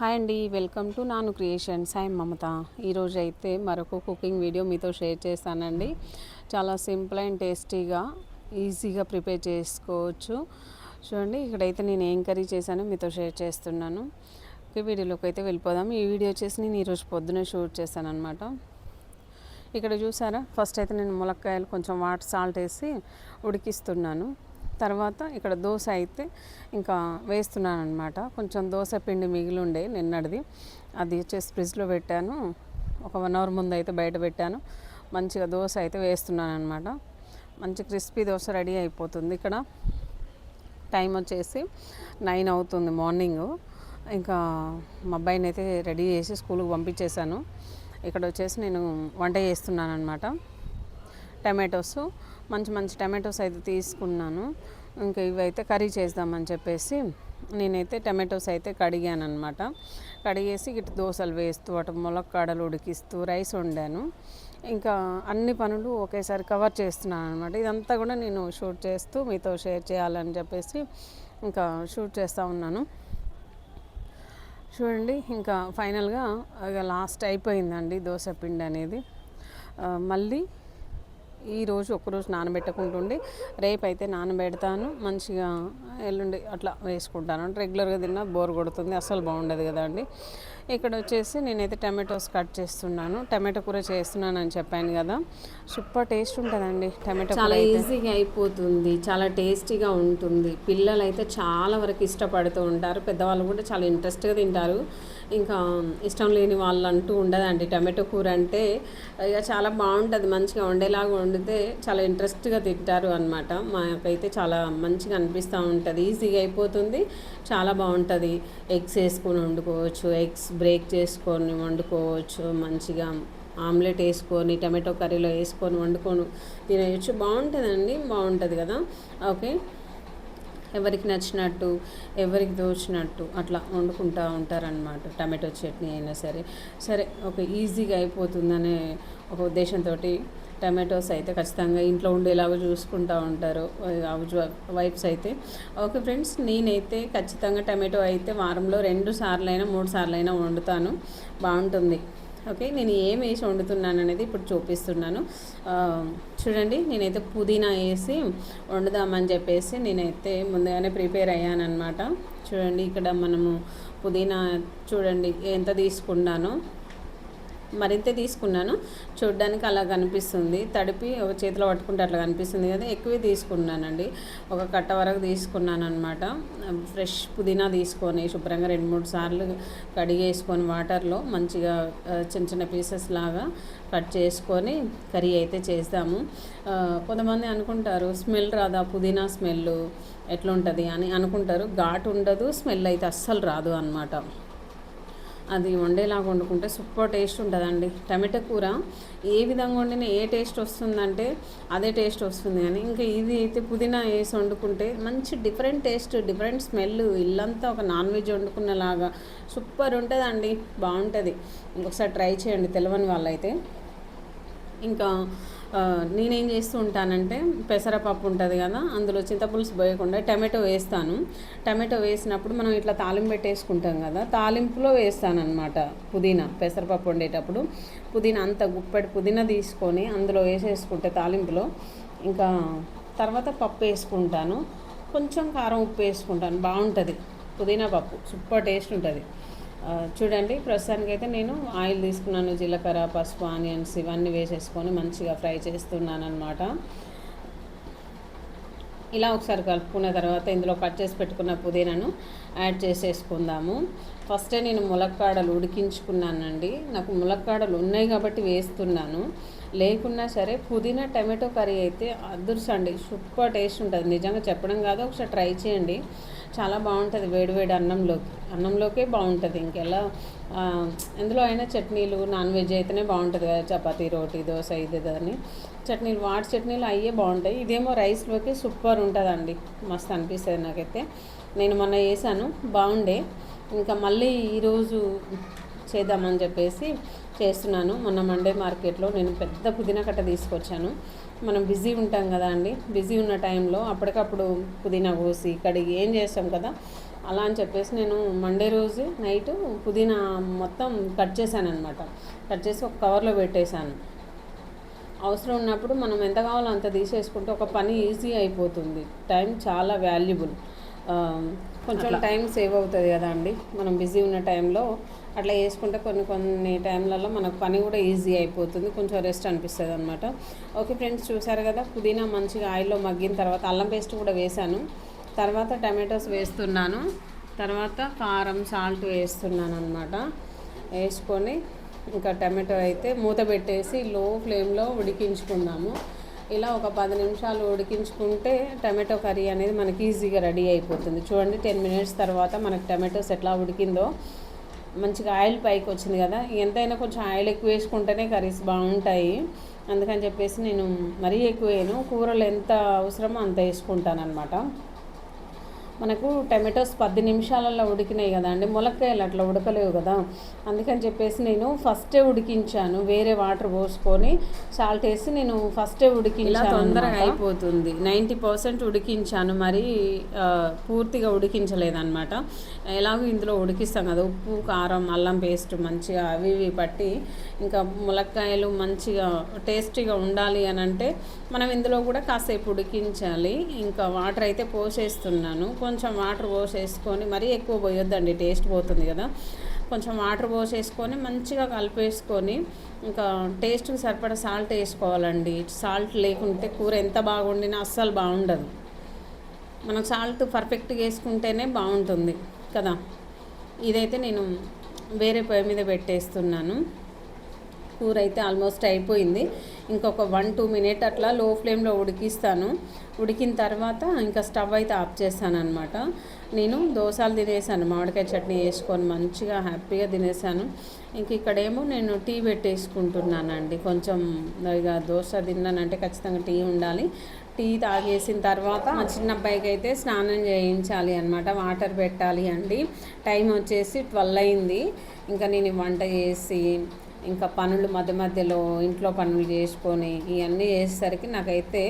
Hi అండి welcome to Nanu creations. I Mamata. ఈరోజు అయితే మరొక కుకింగ్ వీడియో మీతో షేర్ చేస్తానండి. చాలా సింపుల్ అండ్ టేస్టీగా ఈజీగా ప్రిపేర్ చేసుకోవచ్చు. చూడండి ఇక్కడైతే నేను ఏం కర్రీ చేశానో మీతో షేర్ చేస్తున్నాను. ఓకే వీడియోలోకి అయితే వెళ్ళిపోదాం. ఈ వీడియో వచ్చేసి నేను ఈరోజు పొద్దునే షూట్ చేశాను అనమాట ఇక్కడ చూసారా? ఫస్ట్ అయితే నేను ములక్కాయలు కొంచెం వాటర్ సాల్ట్ వేసి ఉడికిస్తున్నాను. తర్వాత ఇక్కడ దోశ అయితే ఇంకా వేస్తున్నాను అనమాట కొంచెం దోశ పిండి మిగిలి ఉండే నిన్నటిది. అది వచ్చేసి ఫ్రిడ్జ్లో పెట్టాను. ఒక వన్ అవర్ ముందు అయితే బయట పెట్టాను. మంచిగా దోశ అయితే వేస్తున్నాను అనమాట మంచి క్రిస్పీ దోశ రెడీ అయిపోతుంది ఇక్కడ. టైం వచ్చేసి నైన్ అవుతుంది మార్నింగ్. ఇంకా మా అబ్బాయిని అయితే రెడీ చేసి స్కూల్కి పంపించేశాను. ఇక్కడ వచ్చేసి నేను వంట చేస్తున్నాను అనమాట టమాటోస్ మంచి మంచి టమాటోస్ అయితే తీసుకున్నాను. ఇంకా ఇవైతే కర్రీ చేద్దామని చెప్పేసి నేనైతే టమాటోస్ అయితే కడిగాను అనమాట కడిగేసి ఇటు దోశలు వేస్తూ అటు ములక్కాడలు ఉడికిస్తూ రైస్ వండాను. ఇంకా అన్ని పనులు ఒకేసారి కవర్ చేస్తున్నాను అనమాట ఇదంతా కూడా నేను షూట్ చేస్తూ మీతో షేర్ చేయాలని చెప్పేసి ఇంకా షూట్ చేస్తూ ఉన్నాను. చూడండి ఇంకా ఫైనల్గా ఇక లాస్ట్ అయిపోయిందండి దోశ పిండి అనేది. మళ్ళీ ఈరోజు ఒక్కరోజు నానబెట్టకుంటుండి రేపు అయితే నానబెడతాను మంచిగా ఎల్లుండి అట్లా వేసుకుంటాను. అంటే రెగ్యులర్గా తిన్నా బోర్ కొడుతుంది అస్సలు బాగుండదు కదా అండి. ఇక్కడ వచ్చేసి నేనైతే టమాటోస్ కట్ చేస్తున్నాను. టమాటో కూర చేస్తున్నాను అని చెప్పాను కదా. సూపర్ టేస్ట్ ఉంటుందండి టమాటో చాలా ఈజీగా అయిపోతుంది చాలా టేస్టీగా ఉంటుంది. పిల్లలు అయితే చాలా వరకు ఇష్టపడుతూ ఉంటారు పెద్దవాళ్ళు కూడా చాలా ఇంట్రెస్ట్గా తింటారు. ఇంకా ఇష్టం లేని వాళ్ళు అంటూ ఉండదండి. టమాటో కూర అంటే ఇక చాలా బాగుంటుంది మంచిగా వండేలాగా వండితే చాలా ఇంట్రెస్ట్గా తింటారు అనమాట మాకైతే చాలా మంచిగా అనిపిస్తూ ఉంటుంది. ఈజీగా అయిపోతుంది చాలా బాగుంటుంది. ఎగ్స్ వేసుకొని వండుకోవచ్చు ఎగ్స్ బ్రేక్ చేసుకొని వండుకోవచ్చు మంచిగా ఆమ్లెట్ వేసుకొని టమాటో కర్రీలో వేసుకొని వండుకొని తినేయచ్చు. బాగుంటుందండి బాగుంటుంది కదా. ఓకే. ఎవరికి నచ్చినట్టు ఎవరికి దోచినట్టు అట్లా వండుకుంటూ ఉంటారనమాట టమాటో చట్నీ అయినా సరే. సరే ఒక ఈజీగా అయిపోతుందనే ఒక ఉద్దేశంతో టమాటోస్ అయితే ఖచ్చితంగా ఇంట్లో ఉండేలాగా చూసుకుంటూ ఉంటారు. హౌస్ వైఫ్స్ అయితే. ఓకే ఫ్రెండ్స్ నేనైతే ఖచ్చితంగా టమాటో అయితే వారంలో రెండు సార్లు అయినా మూడు సార్లు అయినా వండుతాను. బాగుంటుంది. ఓకే నేను ఏం వేసి వండుతున్నాను అనేది ఇప్పుడు చూపిస్తున్నాను. చూడండి నేనైతే పుదీనా వేసి వండుదామని చెప్పేసి నేనైతే ముందుగానే ప్రిపేర్ అయ్యాను అనమాట చూడండి ఇక్కడ మనము పుదీనా చూడండి ఎంత తీసుకున్నానో. మరింత తీసుకున్నాను. చూడ్డానికి అలా కనిపిస్తుంది. తడిపి ఒక చేతిలో పట్టుకుంటే అట్లా కనిపిస్తుంది కదా. ఎక్కువే తీసుకున్నానండి. ఒక కట్ట వరకు తీసుకున్నాను అనమాట ఫ్రెష్ పుదీనా తీసుకొని శుభ్రంగా రెండు మూడు సార్లు కడిగేసుకొని వాటర్లో మంచిగా చిన్న చిన్న పీసెస్ లాగా కట్ చేసుకొని కర్రీ అయితే చేస్తాము. కొంతమంది అనుకుంటారు స్మెల్ రాదా? పుదీనా స్మెల్ ఎట్లుంటుంది? అని అనుకుంటారు. ఘాటు ఉండదు స్మెల్ అయితే అస్సలు రాదు అనమాట అది వండేలాగా వండుకుంటే సూపర్ టేస్ట్ ఉంటుందండి. టమాటో కూర ఏ విధంగా వండినా ఏ టేస్ట్ వస్తుందంటే అదే టేస్ట్ వస్తుంది కానీ ఇంకా ఇది అయితే పుదీనా వేసి వండుకుంటే మంచి డిఫరెంట్ టేస్ట్ డిఫరెంట్ స్మెల్ ఇల్లంతా ఒక నాన్ వెజ్ వండుకున్నలాగా సూపర్ ఉంటుందండి. బాగుంటుంది. ఇంకొకసారి ట్రై చేయండి తెలియని వాళ్ళైతే. ఇంకా నేనేం చేస్తూ ఉంటానంటే పెసరపప్పు ఉంటుంది కదా అందులో చింతపులుసు పోయకుండా టమాటో వేస్తాను. టమాటో వేసినప్పుడు మనం ఇట్లా తాలింపు పెట్టేసుకుంటాం కదా తాలింపులో వేస్తానమాట పుదీనా పెసరపప్పు వండేటప్పుడు. పుదీనా అంత గుప్పెడు పుదీనా తీసుకొని అందులో వేసేసుకుంటే తాలింపులో. ఇంకా తర్వాత పప్పు వేసుకుంటాను. కొంచెం కారం ఉప్పు వేసుకుంటాను బాగుంటుంది. పుదీనా పప్పు సూపర్ టేస్ట్ ఉంటుంది. చూడండి ప్రస్తుతానికి అయితే నేను ఆయిల్ తీసుకున్నాను జీలకర్ర పసుపు ఆనియన్స్ ఇవన్నీ వేసేసుకొని మంచిగా ఫ్రై చేస్తున్నాను అనమాట ఇలా ఒకసారి కలుపుకున్న తర్వాత ఇందులో కట్ చేసి పెట్టుకున్న పుదీనాను యాడ్ చేసేసుకుందాము. ఫస్టే నేను ములక్కాడలు ఉడికించుకున్నానండి. నాకు ములక్కాడలు ఉన్నాయి కాబట్టి వేస్తున్నాను. లేకున్నా సరే పుదీనా టమాటో కర్రీ అయితే అదృష్టండి సూపర్ టేస్ట్ ఉంటుంది. నిజంగా చెప్పడం కాదు ఒకసారి ట్రై చేయండి. చాలా బాగుంటుంది వేడివేడి అన్నంలోకి. అన్నంలోకే బాగుంటుంది. ఇంకెలా ఎందులో అయినా చట్నీలు నాన్ వెజ్ అయితేనే బాగుంటుంది కదా చపాతీ రోటీ దోశ ఇది అని. చట్నీలు వాటి చట్నీలు అయ్యే బాగుంటాయి. ఇదేమో రైస్లోకి సూపర్ ఉంటుందండి. మస్తు అనిపిస్తుంది నాకైతే. నేను మొన్న వేసాను బాగుండే. ఇంకా మళ్ళీ ఈరోజు చేద్దామని చెప్పేసి చేస్తున్నాను. మొన్న మండే మార్కెట్లో నేను పెద్ద పుదీనా కట్ట తీసుకొచ్చాను. మనం బిజీ ఉంటాం కదా అండి. బిజీ ఉన్న టైంలో అప్పటికప్పుడు పుదీనా కోసి కడిగి ఏం చేస్తాం కదా అలా అని చెప్పేసి నేను మండే రోజు నైట్ పుదీనా మొత్తం కట్ చేశాను అనమాట కట్ చేసి ఒక కవర్లో పెట్టేశాను. అవసరం ఉన్నప్పుడు మనం ఎంత కావాలో అంత తీసేసుకుంటే ఒక పని ఈజీ అయిపోతుంది. టైం చాలా వాల్యుబుల్ కొంచెం టైం సేవ్ అవుతుంది కదా అండి. మనం బిజీ ఉన్న టైంలో అట్లా వేసుకుంటే కొన్ని కొన్ని టైంలలో మనకు పని కూడా ఈజీ అయిపోతుంది. కొంచెం రెస్ట్ అనిపిస్తుంది అనమాట ఓకే ఫ్రెండ్స్ చూసారు కదా పుదీనా మంచిగా ఆయిల్లో మగ్గిన తర్వాత అల్లం పేస్ట్ కూడా వేశాను. తర్వాత టమాటోస్ వేస్తున్నాను. తర్వాత కారం సాల్ట్ వేస్తున్నాను అనమాట వేసుకొని ఇంకా టమాటో అయితే మూత పెట్టేసి లో ఫ్లేమ్లో ఉడికించుకున్నాము ఇలా ఒక పది నిమిషాలు ఉడికించుకుంటే టమాటో కర్రీ అనేది మనకి ఈజీగా రెడీ అయిపోతుంది. చూడండి టెన్ మినిట్స్ తర్వాత మనకి టమాటోస్ ఎట్లా ఉడికిందో. మంచిగా ఆయిల్ పైకి వచ్చింది కదా. ఎంతైనా కొంచెం ఆయిల్ ఎక్కువ వేసుకుంటేనే కర్రీస్ బాగుంటాయి. అందుకని చెప్పేసి నేను మరీ ఎక్కువ వేయను. కూరలు ఎంత అవసరమో అంత వేసుకుంటాను అనమాట మనకు టమాటోస్ పది నిమిషాలలో ఉడికినాయి కదా అండి ములక్కాయలు అట్లా ఉడకలేవు కదా. అందుకని చెప్పేసి నేను ఫస్టే ఉడికించాను వేరే వాటర్ పోసుకొని సాల్ట్ వేసి నేను ఫస్టే ఉడికించాను తొందరగా అయిపోతుంది. నైంటీ పర్సెంట్ ఉడికించాను మరి పూర్తిగా ఉడికించలేదన్నమాట. ఎలాగో ఇందులో ఉడికిస్తాం కదా ఉప్పు కారం అల్లం పేస్ట్ మంచిగా అవి ఇవి పట్టి ఇంకా ములక్కాయలు మంచిగా టేస్టీగా ఉండాలి అని అంటే మనం ఇందులో కూడా కాసేపు ఉడికించాలి. ఇంకా వాటర్ అయితే పోసేస్తున్నాను. కొంచెం వాటర్ పోసేసుకొని మరీ ఎక్కువ పోయొద్దండి టేస్ట్ పోతుంది కదా. కొంచెం వాటర్ పోసేసుకొని మంచిగా కలిపేసుకొని ఇంకా టేస్ట్కి సరిపడా సాల్ట్ వేసుకోవాలండి. సాల్ట్ లేకుంటే కూర ఎంత బాగుండినా అస్సలు బాగుండదు. మనం సాల్ట్ పర్ఫెక్ట్గా వేసుకుంటేనే బాగుంటుంది కదా. ఇదైతే నేను వేరే పొయ్యి మీద పెట్టేస్తున్నాను. కూర అయితే ఆల్మోస్ట్ అయిపోయింది. ఇంకొక వన్ టూ మినిట్ అట్లా లో ఫ్లేమ్లో ఉడికిస్తాను. ఉడికిన తర్వాత ఇంకా స్టవ్ అయితే ఆఫ్ చేస్తాను అనమాట నేను దోశలు తినేసాను మామిడికాయ చట్నీ వేసుకొని మంచిగా హ్యాపీగా తినేసాను. ఇంక ఇక్కడేమో నేను టీ పెట్టేసుకుంటున్నానండి. కొంచెం ఇక దోశ తిన్నానంటే ఖచ్చితంగా టీ ఉండాలి. టీ తాగేసిన తర్వాత మా చిన్న అబ్బాయికి అయితే స్నానం చేయించాలి అనమాట వాటర్ పెట్టాలి అండి. టైం వచ్చేసి ట్వెల్వ్ అయింది. ఇంకా నేను వంట చేసి ఇంకా పనులు మధ్య మధ్యలో ఇంట్లో పనులు చేసుకొని ఇవన్నీ చేసేసరికి నాకైతే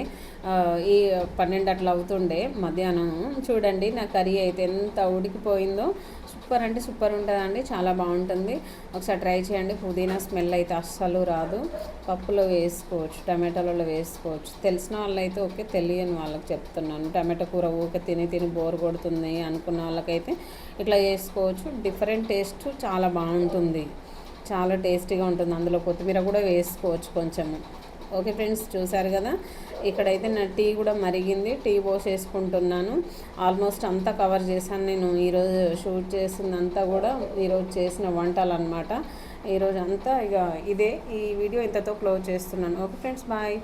ఈ పన్నెండు అట్లా అవుతుండే మధ్యాహ్నం. చూడండి నా కర్రీ అయితే ఎంత ఉడికిపోయిందో. సూపర్ అంటే సూపర్ ఉంటుందండి చాలా బాగుంటుంది. ఒకసారి ట్రై చేయండి పుదీనా స్మెల్ అయితే అస్సలు రాదు. పప్పులో వేసుకోవచ్చు టమాటాలలో వేసుకోవచ్చు. తెలిసిన వాళ్ళైతే ఓకే తెలియని వాళ్ళకి చెప్తున్నాను. టమాటా కూర ఊకే తిని తిని బోర్ కొడుతుంది అనుకున్న వాళ్ళకైతే ఇట్లా చేసుకోవచ్చు. డిఫరెంట్ టేస్ట్ చాలా బాగుంటుంది. చాలా టేస్టీగా ఉంటుంది. అందులో కొత్తిమీర కూడా వేసుకోవచ్చు కొంచెము. ఓకే ఫ్రెండ్స్ చూసారు కదా? ఇక్కడైతే నా టీ కూడా మరిగింది. టీ పోసేసుకుంటున్నాను. ఆల్మోస్ట్ అంతా కవర్ చేశాను నేను. ఈరోజు షూట్ చేసిందంతా కూడా ఈరోజు చేసిన వంటలు అనమాట ఈరోజు అంతా ఇక ఇదే. ఈ వీడియో ఇంతతో క్లోజ్ చేస్తున్నాను. Okay friends bye.